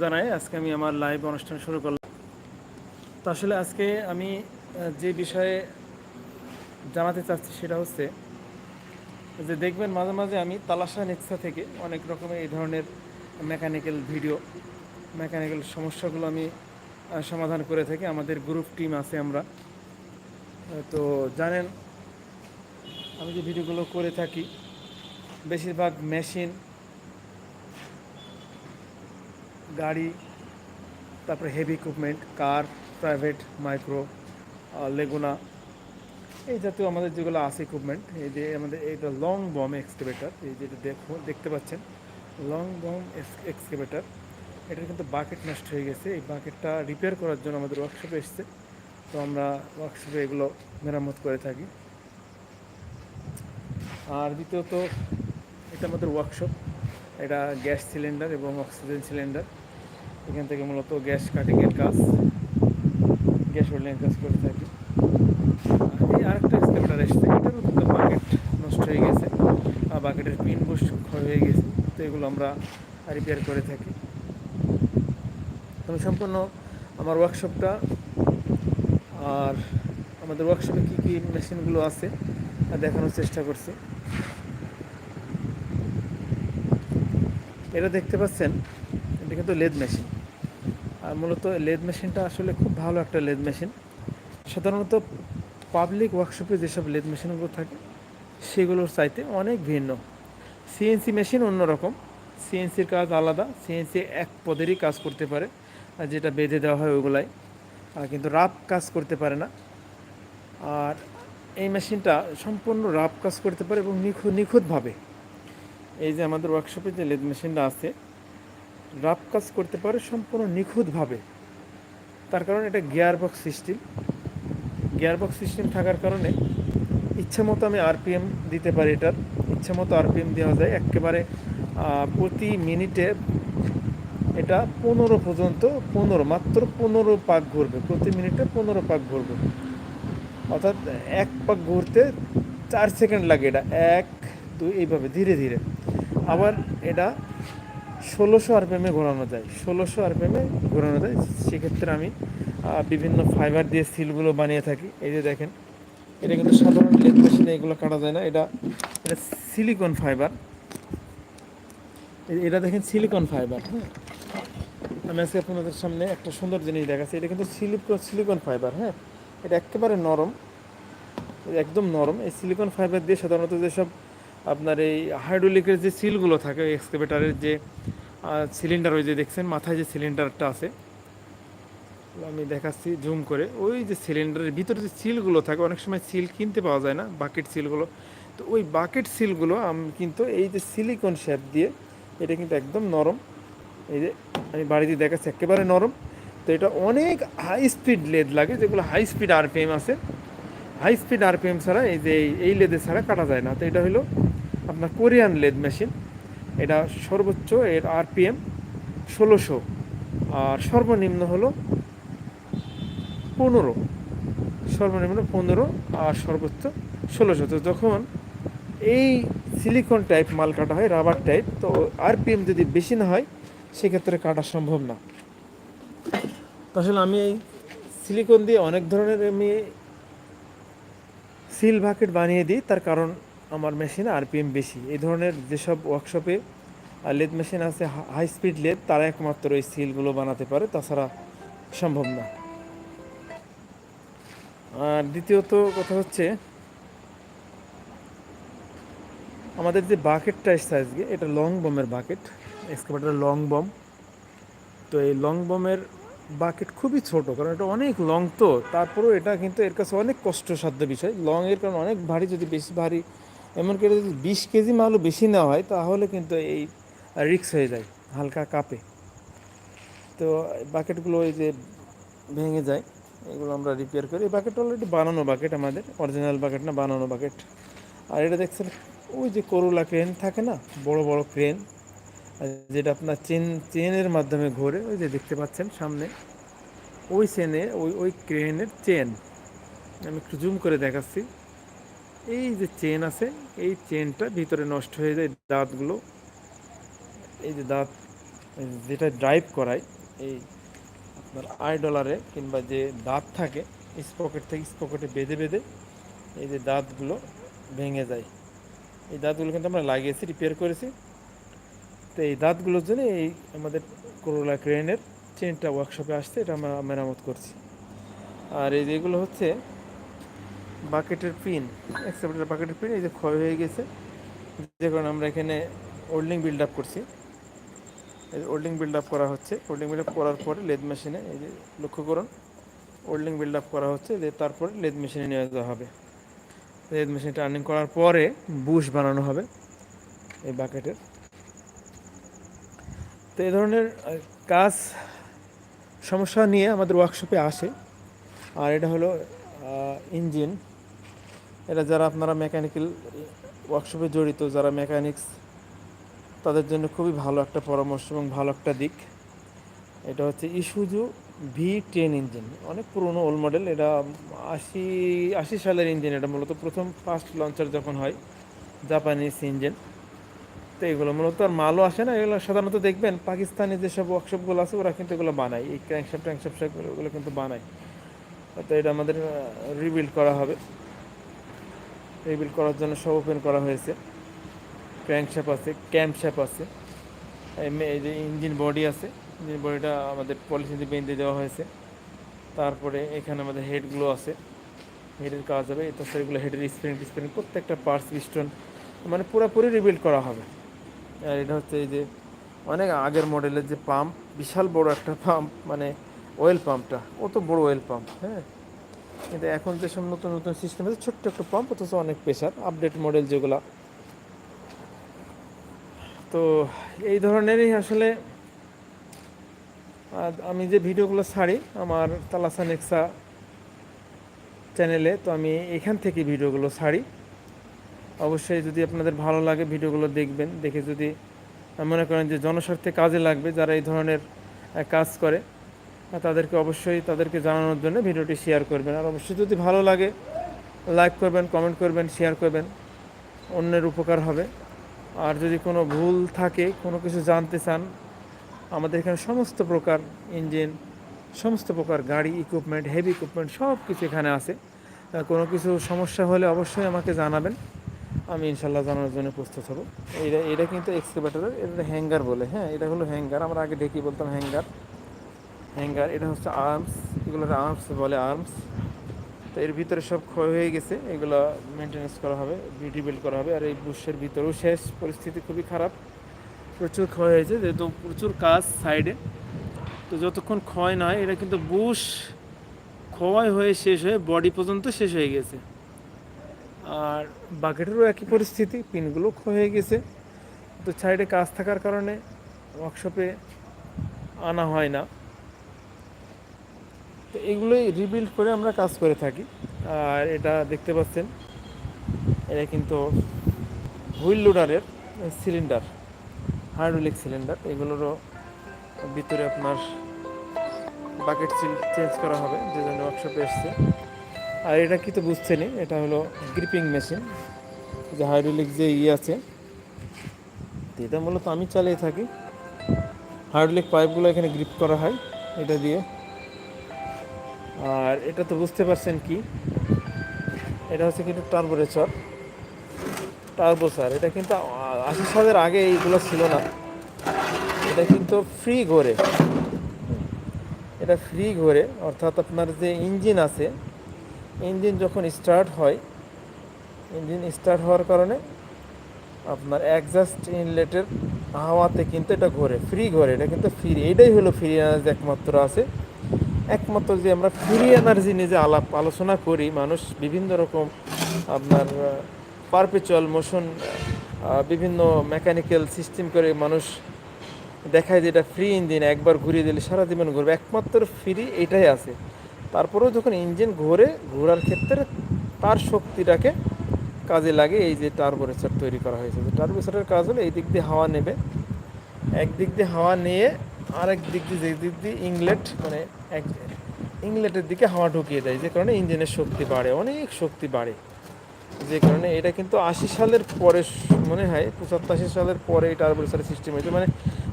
জানাই, আজকে আমি আমার লাইভ অনুষ্ঠান শুরু করলাম। তো আসলে আজকে আমি যে বিষয়ে জানাতে চাচ্ছি সেটা হচ্ছে যে দেখবেন মাঝে মাঝে আমি তালাশা নেক্সা থেকে অনেক রকমের এই ধরনের মেকানিক্যাল ভিডিও মেকানিক্যাল সমস্যাগুলো আমি সমাধান করে থাকি। আমাদের গ্রুপ টিম আছে আমরা। তো জানেন, আমি যে ভিডিওগুলো করে থাকি, বেশিরভাগ মেশিন গাড়ি, তারপরে heavy equipment car private micro লেগুনা এই জাতীয় আমাদের যেগুলো আছে ইকুইপমেন্ট এই যে আমাদের এইটা লং বম এক্সকেভেটার এই যেটা দেখো, দেখতে পাচ্ছেন? লং বম এক্সকেভেটার এটার কিন্তু বাকেট নষ্ট হয়ে গেছে। এই বাকেটটা রিপেয়ার করার জন্য আমাদের ওয়ার্কশপে এসছে। তো আমরা ওয়ার্কশপে এগুলো মেরামত করে থাকি। আর দ্বিতীয়ত, এটা আমাদের ওয়ার্কশপ এটা গ্যাস সিলিন্ডার এবং অক্সিজেন সিলিন্ডার এখান থেকে মূলত গ্যাস কাটিংয়ের কাজ, গ্যাস হোল্ডিংয়ের কাজ করে থাকি। এই আরেকটা এক্সকেভেটার এসছে কিন্তু বাকেট নষ্ট হয়ে গেছে আর বাকেটের পিন ক্ষয় হয়ে গেছে, তো এগুলো আমরা রিপেয়ার করে থাকি। আমি সম্পূর্ণ আমার ওয়ার্কশপটা আর আমাদের ওয়ার্কশপে কী কী মেশিনগুলো আছে দেখানোর চেষ্টা করছি। এটা দেখতে পাচ্ছেন, এটা কিন্তু লেদ মেশিন মূলত লেদ মেশিনটা আসলে খুব ভালো একটা লেদ মেশিন। সাধারণত পাবলিক ওয়ার্কশপে যেসব লেদ মেশিনগুলো থাকে, সেগুলোর চাইতে অনেক ভিন্ন। সিএনসি মেশিন অন্যরকম। সিএনসির কাজ আলাদা, সিএনসি এক পদেরই কাজ করতে পারে, আর যেটা বেঁধে দেওয়া হয় ওগুলাই আর কিন্তু রাফ কাজ করতে পারে না। আর এই মেশিনটা সম্পূর্ণ রাফ কাজ করতে পারে এবং নিখুঁত নিখুঁতভাবে। এই যে আমাদের ওয়ার্কশপে যে লেদ মেশিনটা আছে রাফ কাজ করতে পারে সম্পূর্ণ নিখুঁতভাবে। তার কারণ এটা gear box system. Gear box system থাকার কারণে ইচ্ছা মতো আমি আরপিএম দিতে পারি এটার। ইচ্ছা মতো আরপিএম দেওয়া যায়। একেবারে প্রতি মিনিটে এটা পনেরো পর্যন্ত, পনেরো, মাত্র পনেরো পাক ঘুরবে। প্রতি মিনিটে পনেরো পাক ঘুরবে। অর্থাৎ এক পাক ঘুরতে চার সেকেন্ড লাগে এটা। এক, দুই, এইভাবে ধীরে ধীরে। আবার এটা ষোলোশো আরপিএমে ঘোরানো যায়। ষোলোশো আরপিএমে ঘোরানো যায়। সেক্ষেত্রে আমি বিভিন্ন ফাইবার দিয়ে সিলগুলো বানিয়ে থাকি। এই যে দেখেন, এটা কিন্তু সাধারণ লেদ মেশিনে এগুলো কাটা যায় না। এটা এটা সিলিকন ফাইবার। এটা দেখেন সিলিকন ফাইবার হ্যাঁ। আমি আজকে আপনাদের সামনে একটা সুন্দর জিনিস দেখাচ্ছি। এটা কিন্তু সিলিকন সিলিকন ফাইবার হ্যাঁ। এটা একেবারে নরম, একদম নরম। এই সিলিকন ফাইবার দিয়ে সাধারণত যেসব আপনার এই হাইড্রোলিকের যে সিলগুলো থাকে এক্সকেভেটারের যে সিলিন্ডার ওই যে দেখছেন, মাথায় যে সিলিন্ডারটা আছে। আমি দেখাচ্ছি জুম করে। ওই যে সিলিন্ডারের ভিতরে যে সিলগুলো থাকে, অনেক সময় সিল কিনতে পাওয়া যায় না বাকেট সিলগুলো তো ওই বাকেট সিলগুলো আমি কিন্তু এই যে সিলিকন শেপ দিয়ে, এটা কিন্তু একদম নরম। এই যে আমি বাড়িতে দেখাচ্ছি, একেবারে নরম। তো এটা অনেক হাই স্পিড লেদ লাগে, যেগুলো হাই স্পিড আরপিএম আছে। হাই স্পিড আরপিএম ছাড়া এই যে এই- এই লেদে ছাড়া কাটা যায় না। তো এটা হলো আপনার কোরিয়ান লেদ মেশিন এটা সর্বোচ্চ এর আরপিএম ষোলোশো। আর সর্বনিম্ন হলো পনেরো। সর্বনিম্ন পনেরো আর সর্বোচ্চ ষোলোশো। তো যখন এই সিলিকন টাইপ মাল কাটা হয় রাবার টাইপ তো আরপিএম যদি বেশি না হয়, সেক্ষেত্রে কাটা সম্ভব না। আসলে আমি এই সিলিকন দিয়ে অনেক ধরনের আমি সিল বাকেট বানিয়ে দিই, তার কারণ আমার মেশিনে আরপিএম বেশি। এই ধরনের যেসব ওয়ার্কশপে লেদ মেশিন আছে হাই স্পিড লেদ তারা একমাত্র এই সিলগুলো বানাতে পারে, তাছাড়া সম্ভব না। আর দ্বিতীয়ত কথা হচ্ছে, আমাদের যে বাকেটটা এসছে আজকে, এটা লং বমের বাকেট এক্সকাভেটার লং বম তো এই লং বমের বাকেট খুবই ছোট, কারণ এটা অনেক লং তো। তারপরেও এটা কিন্তু এর কাছে অনেক কষ্টসাধ্য বিষয়। লং এর কারণ অনেক ভারী, যদি বেশি ভারী এমনকি যদি বিশ কেজি মালও বেশি নেওয়া হয়, তাহলে কিন্তু এই রিক্স হয়ে যায় হালকা কাপে। তো বাকেটগুলো ওই যে ভেঙে যায়, এগুলো আমরা রিপেয়ার করি। এই বাকেট অলরেডি বানানো বাকেট আমাদের অরিজিনাল বাকেট না, বানানো বাকেট। আর এটা দেখছেন, ওই যে করোলা ক্রেন থাকে না, বড় বড় ক্রেন যেটা আপনার চেন চেনের মাধ্যমে ঘোরে, ওই যে দেখতে পাচ্ছেন সামনে। ওই চেনে ওই ওই ক্রেনের চেন আমি একটু জুম করে দেখাচ্ছি। এই যে চেন আছে, এই চেনটা ভিতরে নষ্ট হয়ে যায় দাঁতগুলো। এই যে দাঁত, যেটা ড্রাইভ করায়, এই আপনার আই ডলারে কিংবা যে দাঁত থাকে স্পকেট থেকে স্পকেটে বেঁধে বেঁধে এই যে দাঁতগুলো ভেঙে যায়। এই দাঁতগুলো কিন্তু আমরা লাগিয়েছি রিপেয়ার করেছি। তো এই দাঁতগুলোর জন্য এই আমাদের করোলা ক্রেনের চেনটা ওয়ার্কশপে আসছে, এটা আমরা মেরামত করছি। আর এই যেগুলো হচ্ছে বাকেটের পিন এক্সেপ্টার বাকেটের পিন, এই যে ক্ষয় হয়ে গেছে। যে আমরা এখানে ওল্ডিং বিল্ড আপ করছি। এই যে ওল্ডিং বিল্ড আপ করা হচ্ছে। ওল্ডিং বিল্ড আপ করার পরে লেদ মেশিনে, এই যে লক্ষ্য করুন, ওল্ডিং বিল্ড আপ করা হচ্ছে, যে তারপরে লেদ মেশিনে নিয়ে যাওয়া হবে। লেদ মেশিন টার্নিং করার পরে বুশ বানানো হবে এই বাকেটের। তো এই ধরনের কাজ, সমস্যা নিয়ে আমাদের ওয়ার্কশপে আসে। আর এটা হলো ইঞ্জিন এটা যারা আপনারা মেকানিক্যাল ওয়ার্কশপে জড়িত, যারা মেকানিক্স তাদের জন্য খুবই ভালো একটা পরামর্শ এবং ভালো একটা দিক। এটা হচ্ছে ইস্যুজু ভি টেন ইঞ্জিন অনেক পুরনো ওল্ড মডেল এটা আশি আশি সালের ইঞ্জিন এটা। মূলত প্রথম ফার্স্ট লঞ্চার যখন হয় জাপানিজ ইঞ্জিন তো এগুলো মূলত আর মালও আসে না, এগুলো সাধারণত দেখবেন পাকিস্তানি যেসব ওয়ার্কশপগুলো আছে, ওরা কিন্তু এগুলো বানায়। এই ক্র্যাঙ্কশপ ট্যাঙ্কশপ ওগুলো কিন্তু বানায়। তো এটা আমাদের রিবিল্ড করা হবে। রিবিল্ড করার জন্য সব ওপেন করা হয়েছে। ক্র্যাঙ্কশ্যাপ আছে ক্যাম্প শ্যাপ আছে। এই যে ইঞ্জিন বডি আছে ইঞ্জিন বডিটা আমাদের পলিসি দিয়ে বেঁধে দেওয়া হয়েছে। তারপরে এখানে আমাদের হেডগুলো আছে। হেডের কাজ হবে, এই তো সেগুলো হেডের স্প্রিং স্প্রিং প্রত্যেকটা পার্টস পিস্টন মানে পুরোপুরি রিবিল্ড করা হবে। আর এটা হচ্ছে এই যে অনেক আগের মডেলের যে পাম্প বিশাল বড় একটা পাম্প মানে অয়েল পাম্পটা কত বড় অয়েল পাম্প হ্যাঁ? কিন্তু এখন যেসব নতুন নতুন সিস্টেম আছে, ছোট্ট একটা পাম্প অথচ অনেক প্রেশার আপডেট মডেল যেগুলো। তো এই ধরনেরই আসলে আমি যে ভিডিওগুলো ছাড়ি আমার তালাসা নেক্সা চ্যানেলে তো আমি এখান থেকে ভিডিওগুলো ছাড়ি। অবশ্যই যদি আপনাদের ভালো লাগে ভিডিওগুলো দেখবেন, দেখে যদি মনে করেন যে জনস্বার্থে কাজে লাগবে, যারা এই ধরনের কাজ করে তাদেরকে অবশ্যই তাদেরকে জানানোর জন্য ভিডিওটি শেয়ার করবেন। আর অবশ্যই যদি ভালো লাগে লাইক করবেন কমেন্ট করবেন শেয়ার করবেন। অন্যের উপকার হবে। আর যদি কোনো ভুল থাকে, কোনো কিছু জানতে চান, আমাদের এখানে সমস্ত প্রকার ইঞ্জিন সমস্ত প্রকার গাড়ি ইকুইপমেন্ট হেভি ইকুইপমেন্ট সব কিছু এখানে আছে। কোনো কিছু সমস্যা হলে অবশ্যই আমাকে জানাবেন। আমি ইনশাল্লাহ জানানোর জন্য প্রস্তুত হব। এটা এটা কিন্তু এক্সকেভেটারের এটা হ্যাঙ্গার বলে। হ্যাঁ এটা হলো হ্যাঙ্গার আমরা আগে ডেকে বলতাম হ্যাঙ্গার হ্যাঙ্গার এটা হচ্ছে আর্মস এগুলোর আর্মস বলে আর্মস তো এর ভিতরে সব ক্ষয় হয়ে গেছে, এগুলো মেনটেনেন্স করা হবে রিবিল্ড করা হবে, আর এই বুশের ভিতরেও শেষ, পরিস্থিতি খুবই খারাপ। প্রচুর ক্ষয় হয়েছে, যেহেতু প্রচুর কাজ সাইডে তো যতক্ষণ ক্ষয় নয় এটা কিন্তু বুশ ক্ষয় হয়ে শেষ হয়ে বডি পর্যন্ত শেষ হয়ে গেছে। আর বাকেটেরও একই পরিস্থিতি, পিনগুলো ক্ষয় হয়ে গেছে। তো সাইডে কাজ থাকার কারণে ওয়ার্কশপে আনা হয় না। তো এগুলোই রিবিল্ড করে আমরা কাজ করে থাকি। আর এটা দেখতে পাচ্ছেন, এটা কিন্তু হুইল লোডারের সিলিন্ডার হাইড্রোলিক সিলিন্ডার এগুলোরও ভিতরে আপনার বাকেট সিল চেঞ্জ করা হবে, যে জন্য ওয়ার্কশপে এসছে। আর এটা কি তো বুঝছেনই, এটা হলো গ্রিপিং মেশিন যে হাইড্রোলিক যে ইয়ে আছে এটা মূলত আমি চালিয়ে থাকি। হাইড্রোলিক পাইপগুলো এখানে গ্রিপ করা হয়, এটা দিয়ে। আর এটা তো বুঝতে পারছেন কি? এটা হচ্ছে কিন্তু টার্বোরেচর। টার্বোসার, এটা কিন্তু আশি সালের আগে এইগুলো ছিল না। এটা কিন্তু ফ্রি ঘোরে। এটা ফ্রি ঘোরে, অর্থাৎ আপনার যে ইঞ্জিন আছে, ইঞ্জিন যখন স্টার্ট হয়, ইঞ্জিন স্টার্ট হওয়ার কারণে আপনার অ্যাডজাস্ট ইনলেটের হাওয়াতে কিন্তু এটা ঘোরে, ফ্রি ঘোরে, এটা কিন্তু ফ্রি। এটাই হলো ফ্রি এনার্জি একমাত্র আছে। একমাত্র যে আমরা ফ্রি এনার্জি নিয়ে যে আলাপ আলোচনা করি, মানুষ বিভিন্ন রকম আপনার পারপেচুয়াল মোশন বিভিন্ন মেকানিক্যাল সিস্টেম করে মানুষ দেখায় যে এটা ফ্রি ইঞ্জিন একবার ঘুরিয়ে দিলে সারা জীবন ঘুরবে। একমাত্র ফ্রি এটাই আছে। তারপরেও যখন ইঞ্জিন ঘোরে, ঘোরার ক্ষেত্রে তার শক্তিটাকে কাজে লাগে এই যে টার্বোরেচার তৈরি করা হয়েছে। যে টার্বোরেচারের কাজ হলো এই দিক দিয়ে হাওয়া নেবে। একদিক দিয়ে হাওয়া নিয়ে আরেক দিক দিয়ে যে দিক দিয়ে ইংলেট মানে এক ইংলেটের দিকে হাওয়া ঢুকিয়ে দেয়, যে কারণে ইঞ্জিনের শক্তি বাড়ে, অনেক শক্তি বাড়ে। যে কারণে এটা কিন্তু আশি সালের পরে, মনে হয় পঁচাত্তর সালের পরে এই টার্বোরেচারের সিস্টেম হয়েছে। মানে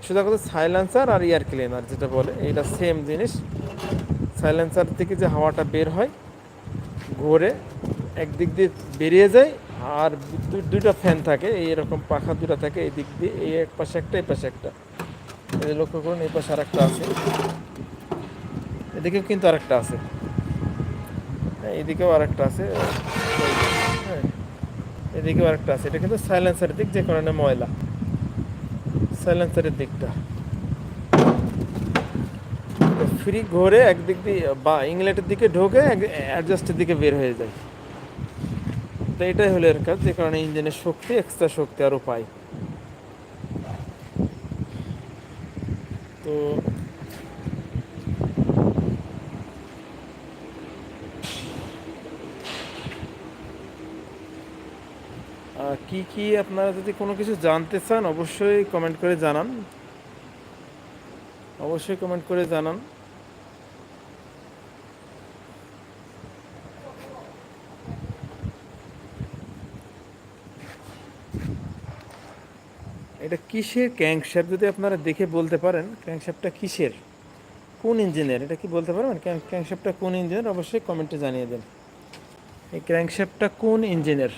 সোজা কথা সাইলেন্সার আর এয়ার ক্লিনার যেটা বলে এটা সেম জিনিস। সাইলেন্সার থেকে যে হাওয়াটা বের হয়, ঘোরে, একদিক দিয়ে বেরিয়ে যায়, আর দুইটা ফ্যান থাকে, এই এরকম পাখা দুটো থাকে, এই দিক দিয়ে, এই এক পাশে একটা, এই পাশে একটা। এই লক্ষ্য করুন, এই পাশে আরেকটা আছে। এদিকেও কিন্তু আরেকটা আছে। হ্যাঁ এদিকেও আরেকটা আছে। হ্যাঁ এদিকেও আরেকটা আছে। এটা কিন্তু সাইলেন্সারের দিক, যে কারণে ময়লা। সাইলেন্সারের দিকটা। ফ্রি ঘোরে একদিক দিয়ে, বা ইংলেটের দিকে ঢোকে অ্যাডজাস্টের দিকে বের হয়ে যায়। তো এটাই হলো এর কাজ, যে কারণে ইঞ্জিনের শক্তি এক্সট্রা শক্তি আরও পায়। তো কি কি আপনারা যদি কোনো কিছু জানতে চান, অবশ্যই কমেন্ট করে জানান। অবশ্যই কমেন্ট করে জানান। এটা কিসের ক্যাংশ্যাপ যদি আপনারা দেখে বলতে পারেন ক্যাংশ্যাপটা কিসের? কোন ইঞ্জিনের? এটা কি বলতে পারবেন? ক্যাংশ্যাপটা কোন ইঞ্জিনের? অবশ্যই কমেন্টে জানিয়ে দেন। এই ক্র্যাঙ্কশ্যাফটটা কোন ইঞ্জিনের?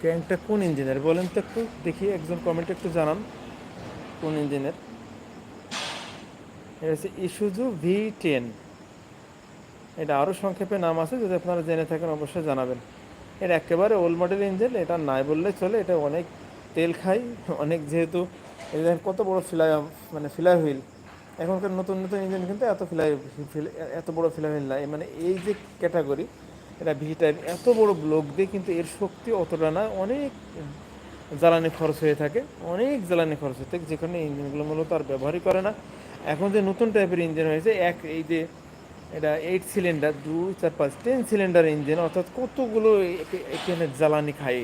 ক্র্যাঙ্কটা কোন ইঞ্জিনের? বলেন তো একটু, দেখি একজন কমেন্টে একটু জানান, কোন ইঞ্জিনের? এটা হচ্ছে ইসুজু ভি টেন। এটা আরও সংক্ষেপে নাম আছে, যদি আপনারা জেনে থাকেন, অবশ্যই জানাবেন। এটা একেবারে ওল্ড মডেল ইঞ্জিন এটা নাই বললে চলে, এটা অনেক তেল খায় অনেক যেহেতু দেখেন কত বড় ফিলাই মানে ফিলাই হুইল এখনকার নতুন নতুন ইঞ্জিন কিন্তু এত ফিলাই ফিল- এত বড় ফিলাই হুইল নাই। মানে এই যে ক্যাটাগরি এটা ভি টাইপ এত বড় ব্লক দিয়ে কিন্তু এর শক্তি অতটা না, অনেক জ্বালানি খরচ হয়ে থাকে, অনেক জ্বালানি খরচ হয়ে থাকে, যেখানে ইঞ্জিনগুলো মূলত আর ব্যবহারই করে না। এখন যে নতুন টাইপের ইঞ্জিন হয়েছে, এক এই যে এটা এইট সিলিন্ডার দু চার, পাঁচ টেন সিলিন্ডার ইঞ্জিন অর্থাৎ কতগুলো এখানে জ্বালানি খায়।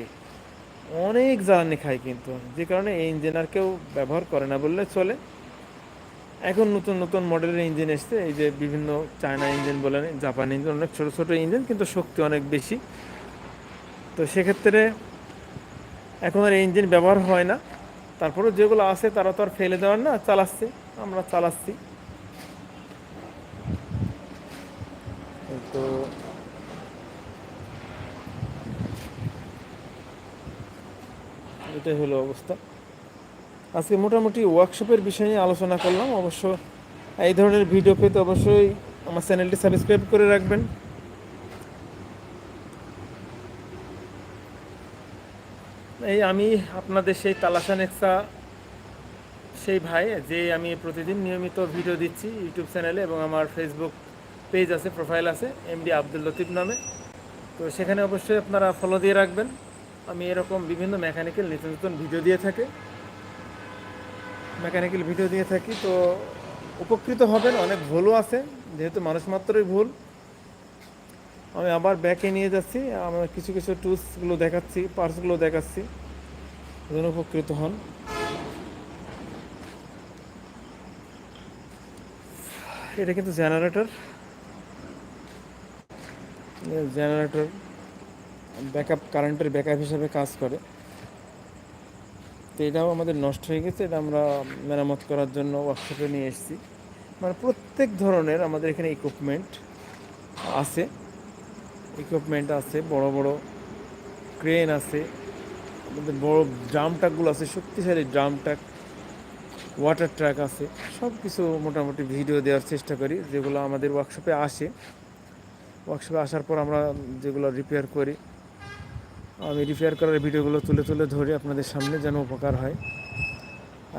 অনেক জ্বালানি খায় কিন্তু। যে কারণে এই ইঞ্জিন আর কেউ ব্যবহার করে না বললে চলে। এখন নতুন নতুন মডেলের ইঞ্জিন এসছে। এই যে বিভিন্ন চায়না ইঞ্জিন বলেন জাপান ইঞ্জিন অনেক ছোটো ছোটো ইঞ্জিন কিন্তু শক্তি অনেক বেশি। তো সেক্ষেত্রে এখন আর ইঞ্জিন ব্যবহার হয় না। তারপরেও যেগুলো আছে, তারা তো আর ফেলে দেওয়ার না, চালাচ্ছে। আমরা চালাচ্ছি। তো এটাই হলো অবস্থা। আজকে মোটামুটি ওয়ার্কশপের বিষয় নিয়ে আলোচনা করলাম। অবশ্য এই ধরনের ভিডিও পেতে অবশ্যই আমার চ্যানেলটি সাবস্ক্রাইব করে রাখবেন। এই আমি আপনাদের সেই তালাশা নেক্সা, সেই ভাই যে আমি প্রতিদিন নিয়মিত ভিডিও দিচ্ছি ইউটিউব চ্যানেলে এবং আমার ফেসবুক পেজ আছে প্রোফাইল আছে এমডি আব্দুল লতিফ নামে। তো সেখানে অবশ্যই আপনারা ফলো দিয়ে রাখবেন। আমি এরকম বিভিন্ন মেকানিক্যাল নিত্য নতুন ভিডিও দিয়ে থাকি। মেকানিক্যাল ভিডিও দিয়ে থাকি, তো উপকৃত হবেন, অনেক ভুলও আছে, যেহেতু মানুষ মাত্রই ভুল। আমি আবার ব্যাকে নিয়ে যাচ্ছি আমার কিছু কিছু টুলসগুলো দেখাচ্ছি পার্টসগুলো দেখাচ্ছি। যেন উপকৃত হন। এটা কিন্তু জেনারেটর জেনারেটর ব্যাকআপ কারেন্টের ব্যাকআপ হিসাবে কাজ করে। তো এটাও আমাদের নষ্ট হয়ে গেছে, এটা আমরা মেরামত করার জন্য ওয়ার্কশপে নিয়ে এসেছি। মানে প্রত্যেক ধরনের আমাদের এখানে ইকুইপমেন্ট আছে। ইকুইপমেন্ট আছে, বড় বড় ক্রেন আছে, আমাদের বড় ড্রাম ট্রাকগুলো আছে, শক্তিশালী ড্রাম ট্রাক ওয়াটার ট্রাক আছে। সব কিছু মোটামুটি ভিডিও দেওয়ার চেষ্টা করি, যেগুলো আমাদের ওয়ার্কশপে আসে। ওয়ার্কশপে আসার পর আমরা যেগুলো রিপেয়ার করি, আমি রিপেয়ার করার ভিডিওগুলো তুলে তুলে ধরি আপনাদের সামনে যেন উপকার হয়।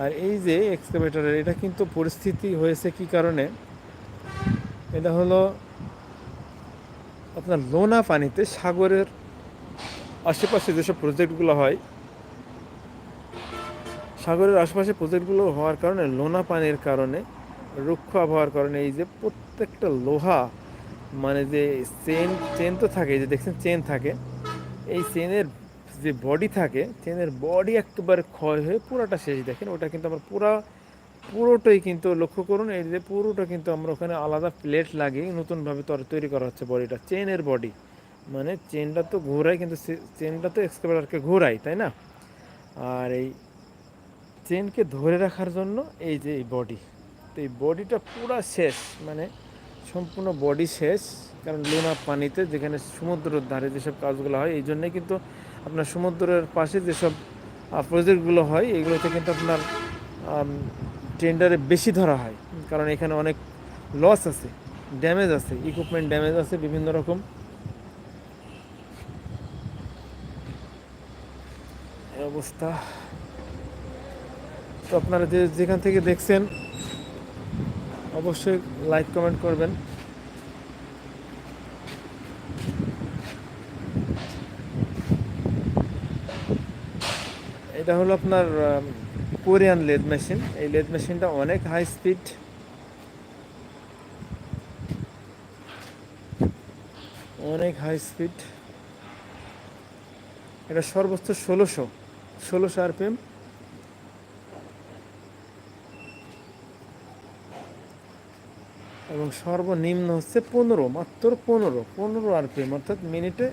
আর এই যে এক্সকাভেটারের এটা কিন্তু পরিস্থিতি হয়েছে কি কারণে? এটা হলো আপনার লোনা পানিতে সাগরের আশেপাশে যেসব প্রজেক্টগুলো হয়, সাগরের আশেপাশে প্রজেক্টগুলো হওয়ার কারণে লোনা পানির কারণে, রুক্ষ আবহাওয়ার কারণে এই যে প্রত্যেকটা লোহা মানে যে চেন চেন তো থাকে যে দেখছেন চেন থাকে। এই চেনের যে বডি থাকে চেনের বডি একেবারে ক্ষয় হয়ে পুরোটা শেষ। দেখেন, ওটা কিন্তু আমার পুরা, পুরোটাই কিন্তু লক্ষ্য করুন, এই যে পুরোটা কিন্তু আমরা ওখানে আলাদা প্লেট লাগিয়ে নতুনভাবে তর করা হচ্ছে বডিটা চেনের বডি মানে চেনটা তো ঘোরায়, কিন্তু চেনটা তো এক্সকাভেটারকে ঘোরায়, তাই না? আর এই চেনকে ধরে রাখার জন্য এই যে এই বডি তো এই বডিটা পুরা শেষ মানে সম্পূর্ণ বডি শেষ, কারণ লুনা পানিতে যেখানে সমুদ্রের ধারে যেসব কাজগুলো হয়, এই জন্যে কিন্তু আপনার সমুদ্রের পাশে যেসব প্রজেক্টগুলো হয়, এগুলোতে কিন্তু আপনার টেন্ডারে বেশি ধরা হয়। কারণ এখানে অনেক লস আছে ড্যামেজ আছে ইকুইপমেন্ট ড্যামেজ আছে, বিভিন্ন রকম। অবস্থা। তো আপনারা যে যেখান থেকে দেখছেন অবশ্যই লাইক কমেন্ট করবেন। এটা হলো আপনার কোরিয়ান লেদ মেশিন। এই লেদ মেশিনটা অনেক হাই স্পিড। অনেক হাই স্পিড। এটা সর্বোচ্চ ষোলোশো ষোলোশো আরপিএম। এবং সর্বনিম্ন হচ্ছে পনেরো, মাত্র পনেরো পনেরো আরপিএম অর্থাৎ মিনিটে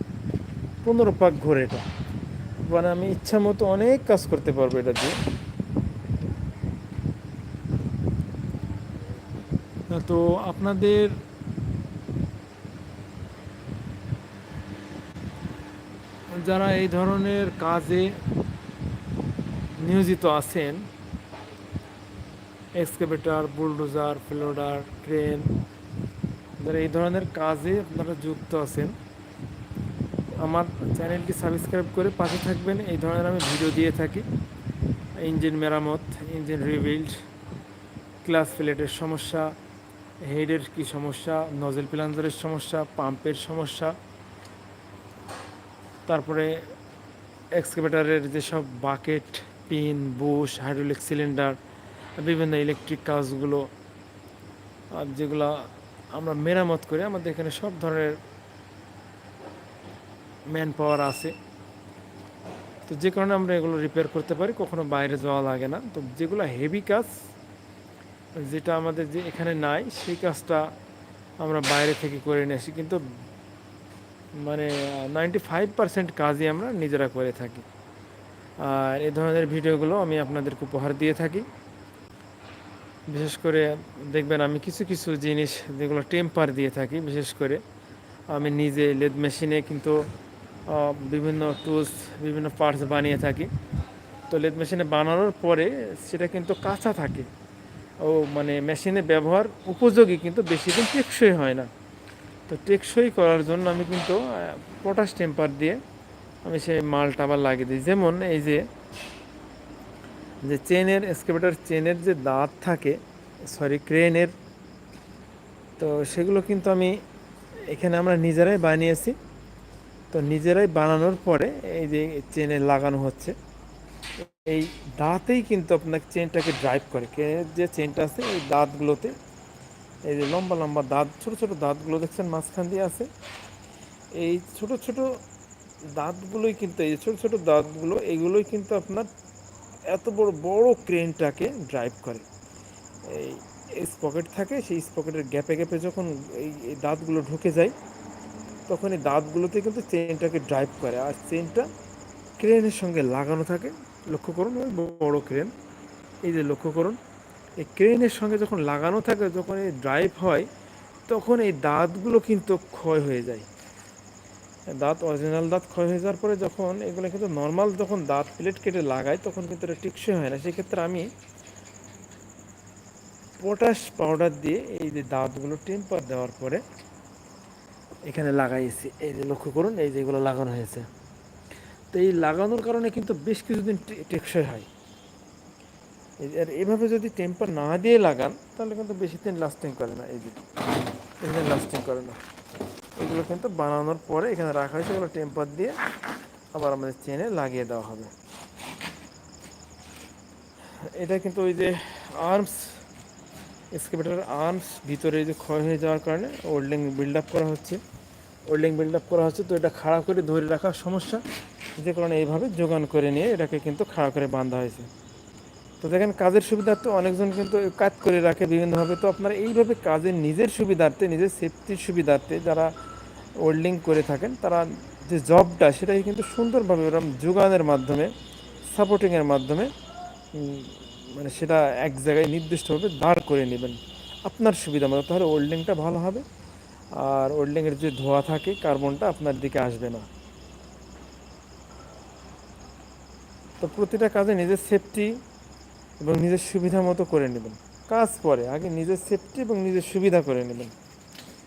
পনেরো পাক ঘোরে এটা। মানে আমি ইচ্ছা মতো অনেক কাজ করতে পারব এটা দিয়ে। তো আপনাদের যারা এই ধরনের কাজে নিয়োজিত আছেন এক্সকেভেটার, বুলডোজার, ফ্লোডার যারা এই ধরনের কাজে আপনারা যুক্ত আছেন। আমার চ্যানেলটি সাবস্ক্রাইব করে পাশে থাকবেন। এই ধরনের আমি ভিডিও দিয়ে থাকি। ইঞ্জিন মেরামত, ইঞ্জিন রিবিল্ড, ক্লাস প্লেটের সমস্যা, হেডের কি সমস্যা, নজেল প্লাঞ্জারের সমস্যা, পাম্পের সমস্যা, তারপরে এক্সকেভেটারের যেসব bucket, pin, bush, hydraulic cylinder বিভিন্ন ইলেকট্রিক কাজগুলো আর যেগুলো আমরা মেরামত করি, আমাদের এখানে সব ধরনের ম্যান পাওয়ার আছে। তো যে কারণে আমরা এগুলো রিপেয়ার করতে পারি, কখনো বাইরে যাওয়া লাগে না। তো যেগুলো হেভি কাজ, যেটা আমাদের যে এখানে নাই, সেই কাজটা আমরা বাইরে থেকে করে নিয়ে আসি। কিন্তু মানে নাইনটি ফাইভ পার্সেন্ট কাজই আমরা নিজেরা করে থাকি। আর এই ধরনের ভিডিওগুলো আমি আপনাদেরকে উপহার দিয়ে থাকি। বিশেষ করে দেখবেন আমি কিছু কিছু জিনিস যেগুলো টেম্পার দিয়ে থাকি, বিশেষ করে আমি নিজে লেদ মেশিনে কিন্তু বিভিন্ন টুলস বিভিন্ন পার্টস বানিয়ে থাকি। তো লেদ মেশিনে বানানোর পরে সেটা কিন্তু কাঁচা থাকে। ও মানে মেশিনে ব্যবহার উপযোগী কিন্তু বেশি দিন টেকসই হয় না। তো টেকসই করার জন্য আমি কিন্তু পটাশ টেম্পার দিয়ে আমি সেই মালটা আবার লাগিয়ে দিই। যেমন এই যে যে চেনের এক্সকেভেটার চেনের যে দাঁত থাকে সরি ক্রেনের তো সেগুলো কিন্তু আমি এখানে আমরা নিজেরাই বানিয়েছি। তো নিজেরাই বানানোর পরে এই যে চেনে লাগানো হচ্ছে, এই দাঁতেই কিন্তু আপনাকে চেনটাকে ড্রাইভ করে। ক্রেনের যে চেনটা আছে, এই দাঁতগুলোতে, এই যে লম্বা লম্বা দাঁত, ছোট ছোট দাঁতগুলো দেখছেন মাঝখান দিয়ে আছে। এই ছোট ছোট দাঁতগুলোই কিন্তু, এই ছোট ছোট দাঁতগুলো এইগুলোই কিন্তু আপনার এত বড় বড় ক্রেনটাকে ড্রাইভ করে। এই স্পকেট থাকে, সেই স্পকেটের গ্যাপে গ্যাপে যখন এই দাঁতগুলো ঢুকে যায়, তখন এই দাঁতগুলোতে কিন্তু চেনটাকে ড্রাইভ করে। আর চেনটা ক্রেনের সঙ্গে লাগানো থাকে, লক্ষ্য করুন, ওই বড় ক্রেন এই যে লক্ষ্য করুন, এই ক্রেনের সঙ্গে যখন লাগানো থাকে, যখন এই ড্রাইভ হয়, তখন এই দাঁতগুলো কিন্তু ক্ষয় হয়ে যায়। দাঁত অরিজিনাল দাঁত ক্ষয় হয়ে যাওয়ার পরে যখন এগুলো কিন্তু নর্মাল যখন দাঁত প্লেট কেটে লাগায় তখন কিন্তু এটা টিকসই হয় না। সেক্ষেত্রে আমি পটাশ পাউডার দিয়ে এই যে দাঁতগুলো টেম্পার দেওয়ার পরে এখানে লাগাইছি। এই যে লক্ষ্য করুন, এই যেগুলো লাগানো হয়েছে। তো এই লাগানোর কারণে কিন্তু বেশ কিছুদিন টেকসই হয়। আর এভাবে যদি টেম্পার না দিয়ে লাগান, তাহলে কিন্তু বেশি দিন লাস্টিং করে না। এই যে লাস্টিং করে না। এগুলো কিন্তু বানানোর পরে এখানে রাখা হয়েছে। এগুলো টেম্পার দিয়ে আবার আমাদের চেনে লাগিয়ে দেওয়া হবে। এটা কিন্তু ওই যে আর্মস এক্সকেভেটার আর্মস ভিতরে যে ক্ষয় হয়ে যাওয়ার কারণে ওল্ডিং বিল্ড আপ করা হচ্ছে। ওল্ডিং বিল্ড আপ করা হচ্ছে, তো এটা খাড়া করে ধরে রাখার সমস্যা। যে কারণে এইভাবে যোগান করে নিয়ে এটাকে কিন্তু খাড়া করে বাঁধা হয়েছে। তো দেখেন, কাজের সুবিধার্থে অনেকজন কিন্তু কাজ করে রাখে বিভিন্নভাবে। তো আপনারা এইভাবে কাজের নিজের সুবিধার্থে, নিজের সেফটির সুবিধার্থে যারা ওল্ডিং করে থাকেন, তারা যে জবটা সেটাই কিন্তু সুন্দরভাবে ওরকম যোগানের মাধ্যমে সাপোর্টিংয়ের মাধ্যমে মানে সেটা এক জায়গায় নির্দিষ্টভাবে দাঁড় করে নেবেন। আপনার সুবিধা মতো, তাহলে ওল্ডিংটা ভালো হবে। আর ওল্ডিংয়ের যে ধোয়া থাকে কার্বনটা আপনার দিকে আসবে না। তো প্রতিটা কাজে নিজের সেফটি এবং নিজের সুবিধা মতো করে নেবেন। কাজ পরে, আগে নিজের সেফটি এবং নিজের সুবিধা করে নেবেন।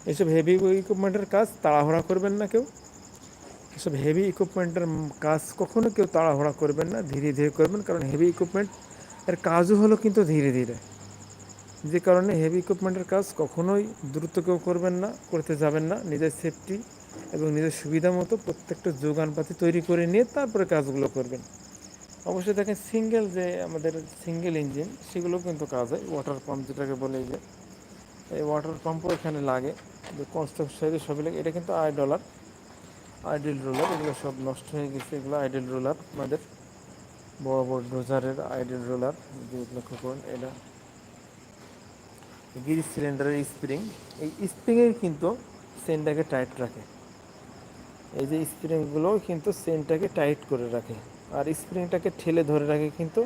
এসব হেভি ইকুইপমেন্টের কাজ তাড়াহুড়া করবেন না কেউ। এসব হেভি ইকুইপমেন্টের কাজ কখনো কেউ তাড়াহুড়া করবেন না, ধীরে ধীরে করবেন, কারণ হেভি ইকুইপমেন্ট এর কাজও হলো কিন্তু ধীরে ধীরে। যে কারণে হেভি ইকুইপমেন্টের কাজ কখনোই দ্রুত কেউ করবেন না, করতে যাবেন না। নিজের সেফটি এবং নিজের সুবিধা মতো প্রত্যেকটা যোগানপাতি তৈরি করে নিয়ে তারপরে কাজগুলো করবেন। অবশ্যই দেখেন সিঙ্গেল যে আমাদের সিঙ্গেল ইঞ্জিন সেগুলো কিন্তু কাজ হয়। ওয়াটার পাম্প যেটাকে বলে যে, এই ওয়াটার পাম্পও এখানে লাগে। যে কনস্ট্রাকশন সবই লাগে। এটা কিন্তু আই ডলার আইডেল রোলার এগুলো সব নষ্ট হয়ে গেছে। এগুলো আইডেল রোলার আমাদের বড় বড় ডোজারের আইডেল রোলার যদি লক্ষ্য করুন, এটা গিরি সিলিন্ডারের স্প্রিং এই স্প্রিংয়ের কিন্তু সেনটাকে টাইট রাখে। এই যে স্প্রিংগুলো কিন্তু সেনটাকে টাইট করে রাখে। আর স্প্রিংটাকে ঠেলে ধরে রাখে কিন্তু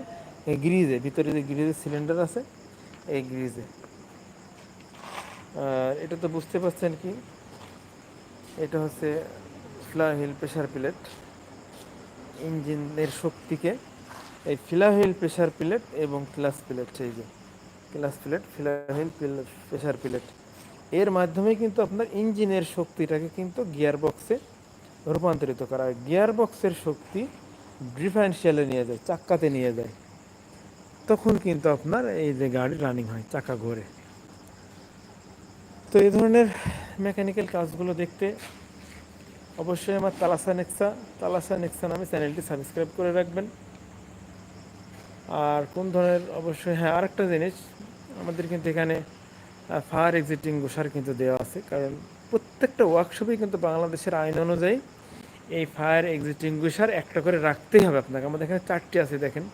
এই গ্রিজে, ভিতরে যে গ্রিজের সিলিন্ডার আছে, এই গ্রিজে। আর এটা তো বুঝতে পারছেন কি? এটা হচ্ছে ফ্লাহিল প্রেশার প্লেট। ইঞ্জিনের শক্তিকে এই ফ্লাহিল প্রেশার প্লেট এবং ক্লাস প্লেট সেই যে clutch plate flywheel pressure plate. এর মাধ্যমে কিন্তু আপনার ইঞ্জিনের শক্তিটাকে কিন্তু গিয়ার বক্সে রূপান্তরিত করা হয়। গিয়ার বক্সের শক্তি ডিফারেন্সিয়ালে নিয়ে যায়, চাক্কাতে নিয়ে যায়। তখন কিন্তু আপনার এই যে গাড়ি রানিং হয়, চাকা ঘোরে। তো এই ধরনের মেকানিক্যাল কাজগুলো দেখতে অবশ্যই আমার তালাসা নেক্সা তালাসা নেক্সা নামে চ্যানেলটি সাবস্ক্রাইব করে রাখবেন। আর কোন ধরনের, অবশ্যই হ্যাঁ আরেকটা জিনিস, আমাদের কিন্তু এখানে ফায়ার এক্সিটিং গোসার কিন্তু দেওয়া আছে। কারণ প্রত্যেকটা ওয়ার্কশপেই কিন্তু বাংলাদেশের আইন অনুযায়ী এই ফায়ার এক্সিটিংগুইশার একটা করে রাখতেই হবে আপনাকে। আমাদের এখানে চারটি আছে দেখেন।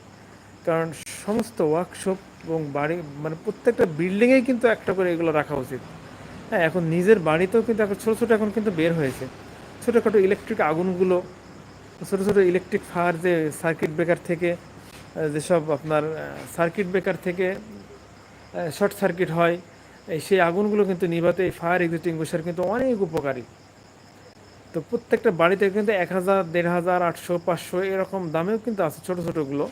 কারণ সমস্ত ওয়ার্কশপ এবং বাড়ি মানে প্রত্যেকটা বিল্ডিংয়েই কিন্তু একটা করে এগুলো রাখা উচিত। হ্যাঁ এখন নিজের বাড়িতেও কিন্তু এখন ছোটো ছোটো এখন কিন্তু বের হয়েছে। ছোটোখাটো ইলেকট্রিক আগুনগুলো, ছোটো ছোটো ইলেকট্রিক ফায়ার যে সার্কিট ব্রেকার থেকে যেসব আপনার সার্কিট ব্রেকার থেকে শর্ট সার্কিট হয় সেই আগুনগুলো কিন্তু নিভাতে এই ফায়ার এক্সিটিংগুইশার কিন্তু অনেক উপকারী। তো প্রত্যেকটা বাড়িতে কিন্তু এক হাজার, দেড় হাজার, আটশো, পাঁচশো এরকম দামেও কিন্তু আছে ছোটো ছোটোগুলো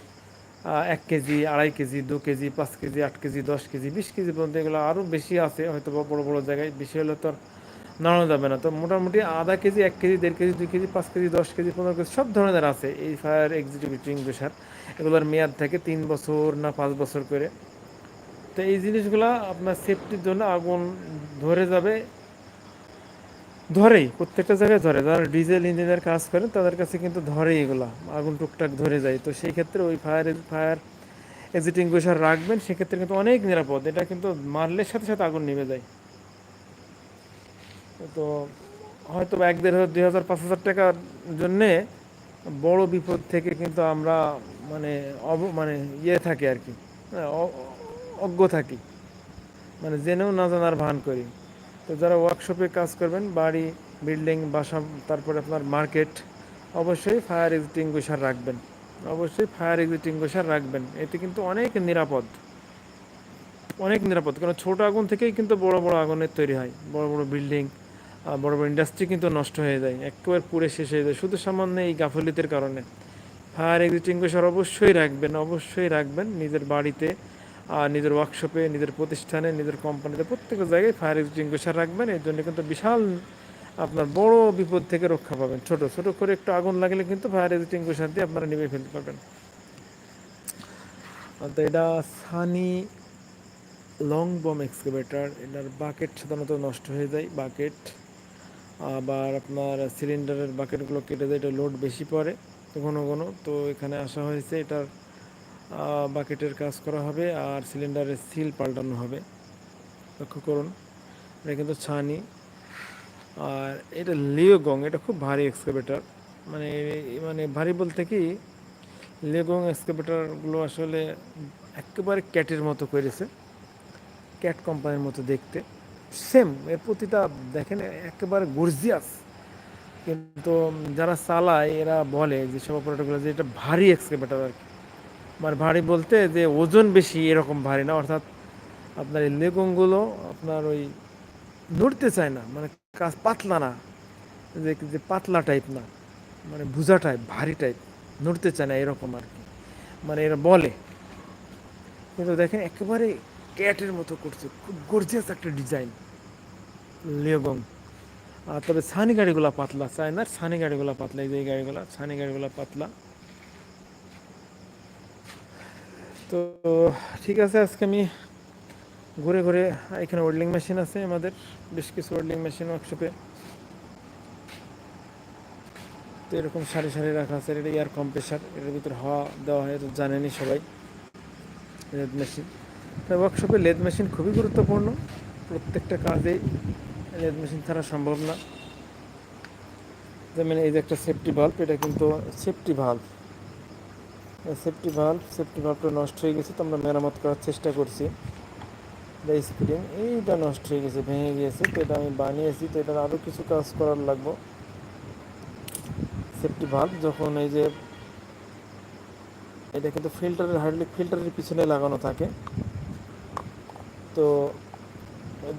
এক কেজি, আড়াই কেজি, দু কেজি, পাঁচ কেজি, আট কেজি, দশ কেজি, বিশ কেজি পর্যন্ত এগুলো আরও বেশি আছে হয়তো বা বড়ো বড়ো জায়গায়। বেশি হলে তো আর নাড়ানো যাবে না। তো মোটামুটি আধা কেজি, এক কেজি, দেড় কেজি, দুই কেজি, পাঁচ কেজি, দশ কেজি, পনেরো কেজি, সব ধরনের আছে। এই ফায়ার এক্সিকিউটিং প্রেশার এগুলোর মেয়াদ থাকে তিন বছর না পাঁচ বছর করে। তো এই জিনিসগুলো আপনার সেফটির জন্য আগুন ধরে যাবে। ধরেই প্রত্যেকটা জায়গায় ধরে। যারা ডিজেল ইঞ্জিনের কাজ করেন তাদের কাছে কিন্তু ধরেই এগুলো আগুন টুকটাক ধরে যায়। তো সেই ক্ষেত্রে ওই ফায়ার ফায়ার এক্সিটিং গুইশার রাখবেন সেক্ষেত্রে কিন্তু অনেক নিরাপদ। এটা কিন্তু মারলে সাথে সাথে আগুন নিভে যায়। তো হয়তো এক দেড় হাজার দুই হাজার পাঁচ হাজার টাকার জন্যে বড় বিপদ থেকে কিন্তু আমরা মানে অব মানে ইয়ে থাকি আর কি। হ্যাঁ, অজ্ঞ থাকি। মানে জেনেও না জানার ভান করি। তো যারা ওয়ার্কশপে কাজ করবেন, বাড়ি বিল্ডিং বাসা, তারপরে আপনার মার্কেট অবশ্যই ফায়ার এক্সটিংগুইশার রাখবেন। অবশ্যই ফায়ার এক্সটিংগুইশার রাখবেন। এতে কিন্তু অনেক নিরাপদ। অনেক নিরাপদ। কারণ ছোটো আগুন থেকেই কিন্তু বড় বড় আগুনের তৈরি হয়। বড় বড় বিল্ডিং বড় বড় ইন্ডাস্ট্রি কিন্তু নষ্ট হয়ে যায়। একেবারে পুড়ে শেষ হয়ে যায়। শুধু সামান্য এই গাফলিতের কারণে। ফায়ার এক্সটিংগুইশার অবশ্যই রাখবেন অবশ্যই রাখবেন। নিজের বাড়িতে নিজের ওয়ার্কশপে নিজের প্রতিষ্ঠানে, নিজের কোম্পানিতে প্রত্যেকটা জায়গায় ফায়ার এক্সটিংগুইশার রাখবেন। এর জন্য কিন্তু বিশাল আপনার বড় বিপদ থেকে রক্ষা পাবেন। ছোট ছোট করে একটু আগুন লাগলে কিন্তু ফায়ার এক্সটিংগুইশার দিয়ে আপনারা নিভে ফেলতে পারবেন। তো এটা সানি লং বম এক্সকেভেটার এটার বাকেট সাধারণত নষ্ট হয়ে যায় বাকেট আবার আপনার সিলিন্ডারের বাকেটগুলো কেটে যায়, এটা লোড বেশি পড়ে ঘন ঘন। তো এখানে আসা হয়েছে এটার বাকেটের কাজ করা হবে আর সিলিন্ডারের সিল পাল্টানো হবে। লক্ষ্য করুন, এটা কিন্তু ছানি। আর এটা লিওগং এটা খুব ভারী এক্সকেভেটার মানে মানে ভারী বলতে কি লিওগং এক্সকেভেটারগুলো আসলে একেবারে ক্যাটের মতো করেছে। ক্যাট কোম্পানির মতো দেখতে। সেম এর প্রতিটা, দেখেন, একেবারে গর্জিয়াস কিন্তু যারা চালায়, এরা বলে যে সব অপারেটরগুলো যে এটা ভারী এক্সকেভেটার আর কি। মানে ভারী বলতে যে ওজন বেশি এরকম ভারী না, অর্থাৎ আপনার এই লেগুনগুলো আপনার ওই নড়তে চায় না মানে কাজ পাতলা না, যে যে পাতলা টাইপ না মানে ভুজা টাইপ ভারী টাইপ নড়তে চায় না এরকম আর কি মানে এরা বলে। কিন্তু দেখেন একেবারে ক্যাটের মতো করছে, খুব গর্জিয়াস একটা ডিজাইন লিওগং আর তবে ছানি গাড়িগুলো পাতলা, চায়নার ছানি গাড়িগুলো পাতলা, এই যে গাড়িগুলো, ছানি গাড়িগুলো পাতলা। তো, ঠিক আছে, আজকে আমি ঘুরে ঘুরে এখানে ওয়েল্ডিং মেশিন আছে আমাদের, বেশ কিছু ওয়েল্ডিং মেশিন ওয়ার্কশপে তো এরকম সারি সারি রাখা আছে এটা এয়ার কম্প্রেসার এটার ভিতরে হাওয়া দেওয়া হয়, এটা জানেনি সবাই, লেদ মেশিন তাই ওয়ার্কশপে লেদ মেশিন খুবই গুরুত্বপূর্ণ, প্রত্যেকটা কাজেই লেদ মেশিন ছাড়া সম্ভব না। যেমন এই যে একটা সেফটি ভাল্ব এটা কিন্তু সেফটি ভাল্ব সেফটি ভাল্ব সেফটি ভাল্বটা নষ্ট হয়ে গেছে, তো আমরা মেরামত করার চেষ্টা করছি। এটা স্প্রিং এইটা নষ্ট হয়ে গেছে, ভেঙে গিয়েছে তো এটা আমি বানিয়েছি, তো এটার আরও কিছু কাজ করার লাগবে। সেফটি ভাল্ব যখন এই যে, এটা কিন্তু ফিল্টারের হাইড্রোলিক ফিল্টারের পিছনে লাগানো থাকে। তো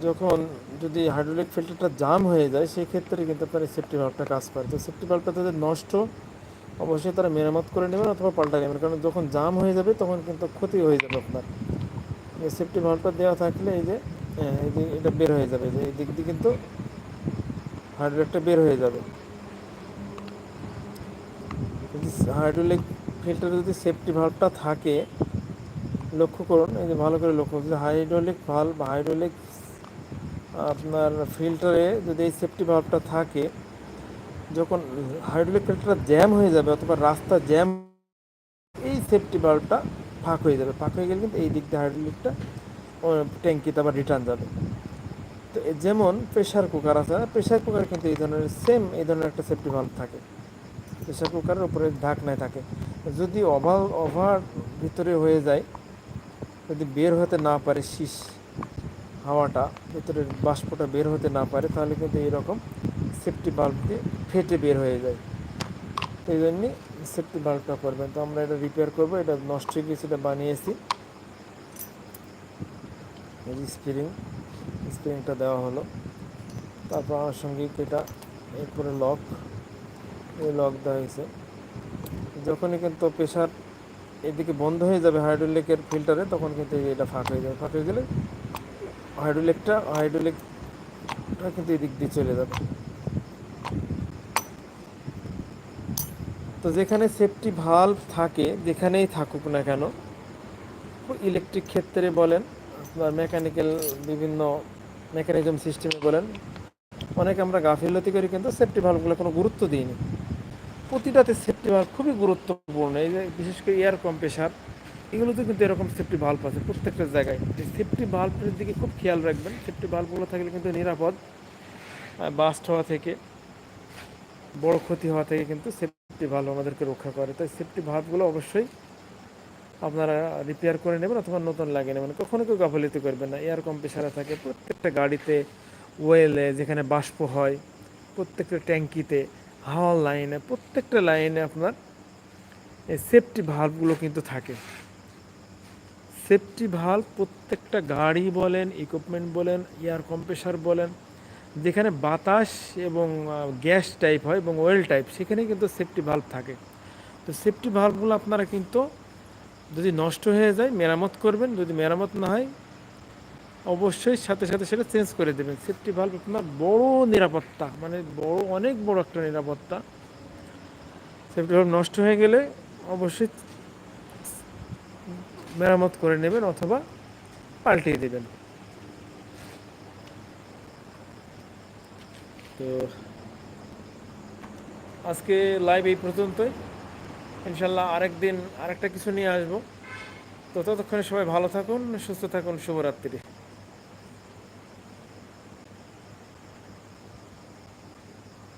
যখন যদি হাইড্রোলিক ফিল্টারটা জাম হয়ে যায় সেই ক্ষেত্রে কিন্তু আপনার সেফটি ভাল্বটা কাজ করে। তো সেফটি ভাল্বটা তাদের নষ্ট অবশ্যই তারা মেরামত করে নেবেন অথবা পাল্টা নেবেন। কারণ যখন জাম হয়ে যাবে, তখন কিন্তু ক্ষতি হয়ে যাবে আপনার। এই সেফটি ভাল্বটা দেওয়া থাকলে এই যে হ্যাঁ এটা বের হয়ে যাবে। যে এই দিক দিয়ে কিন্তু হাইড্রোলিকটা বের হয়ে যাবে। হাইড্রোলিক ফিল্টারে যদি সেফটি ভাল্বটা থাকে, লক্ষ্য করুন, এই যে ভালো করে লক্ষ্য করুন। হাইড্রোলিক ভাল্ব হাইড্রোলিক আপনার ফিল্টারে যদি এই সেফটি ভাল্বটা থাকে যখন হাইড্রোলিক ফিল্টারটা জ্যাম হয়ে যাবে অথবা রাস্তা জ্যাম এই সেফটি বাল্বটা ফাঁক হয়ে যাবে। ফাঁক হয়ে গেলে কিন্তু এই দিক দিয়ে হাইড্রোলিকটা ট্যাঙ্কিতে আবার রিটার্ন যাবে। তো যেমন প্রেশার কুকার আছে প্রেশার কুকার কিন্তু এই ধরনের সেম এই ধরনের একটা সেফটি ভাল্ব থাকে। প্রেশার কুকারের উপরে ঢাকনায় থাকে। যদি ওভার ওভার ভিতরে হয়ে যায়, যদি বের হতে না পারে শীষ হাওয়াটা, ভিতরের বাষ্পটা বের হতে না পারে, তাহলে কিন্তু এইরকম সেফটি বাল্ব দিয়ে ফেটে বের হয়ে যায়। এই জন্যে সেফটি বাল্বটা করবেন। তো আমরা এটা রিপেয়ার করব, এটা নষ্ট হয়ে গেছে এটা বানিয়েছি। স্প্রিং স্প্রিংটা দেওয়া হলো। তারপর আমার সঙ্গে এটা এরপরে লক এই লক দেওয়া হয়েছে। যখনই কিন্তু প্রেশার এদিকে বন্ধ হয়ে যাবে হাইড্রোলিকের ফিল্টারে তখন কিন্তু এটা ফাঁক হয়ে যাবে। ফাঁক হয়ে গেলে হাইড্রোলিকটা হাইড্রোলিকটা কিন্তু এদিক দিয়ে চলে যাবে। তো যেখানে সেফটি ভাল্ব থাকে, যেখানেই থাকুক না কেন ইলেকট্রিক ক্ষেত্রে বলেন, আপনার মেকানিক্যাল বিভিন্ন মেকানিজম সিস্টেমে বলেন, অনেক আমরা গাফিলতি করি, কিন্তু সেফটি ভাল্বগুলো কোনো গুরুত্ব দিইনি। প্রতিটাতে সেফটি ভাল্ব খুবই গুরুত্বপূর্ণ, এই যে বিশেষ করে এয়ার কম্প্রেসার এগুলোতে কিন্তু এরকম সেফটি ভাল্ব আছে প্রত্যেকটা জায়গায়। সেফটি ভাল্বের দিকে খুব খেয়াল রাখবেন সেফটি ভাল্বগুলো থাকলে কিন্তু নিরাপদ বাস্ট হওয়া থেকে, বড় ক্ষতি হওয়া থেকে কিন্তু সেফটি ভালো আমাদেরকে রক্ষা করে। তাই সেফটি ভাল্বগুলো অবশ্যই আপনারা রিপেয়ার করে নেবেন অথবা নতুন লাগিয়ে নেবেন। কখনো কেউ গাফলিত করবেন না। এয়ার কম্প্রেসারে থাকে, প্রত্যেকটা গাড়িতে ওয়েলে যেখানে বাষ্প হয়, প্রত্যেকটা ট্যাঙ্কিতে হাওয়ার লাইনে প্রত্যেকটা লাইনে আপনার এই সেফটি ভাল্বগুলো কিন্তু থাকে। সেফটি ভাল্ব প্রত্যেকটা গাড়ি বলেন ইকুইপমেন্ট বলেন এয়ার কম্প্রেসার বলেন যেখানে বাতাস এবং গ্যাস টাইপ হয় এবং ওয়েল টাইপ সেখানে কিন্তু সেফটি ভাল্ব থাকে। তো সেফটি ভাল্বগুলো আপনারা কিন্তু যদি নষ্ট হয়ে যায়, মেরামত করবেন। যদি মেরামত না হয়, অবশ্যই সাথে সাথে সেটা চেঞ্জ করে দেবেন। সেফটি ভাল্ব আপনার বড় নিরাপত্তা মানে বড়, অনেক বড় একটা নিরাপত্তা। সেফটি ভাল্ব নষ্ট হয়ে গেলে অবশ্যই মেরামত করে নেবেন অথবা পাল্টিয়ে দেবেন। তো আজকে লাইভ এই পর্যন্তই। ইনশাল্লাহ আরেক দিন আরেকটা কিছু নিয়ে আসব। তো ততক্ষণে সবাই ভালো থাকুন, সুস্থ থাকুন, শুভরাত্রি।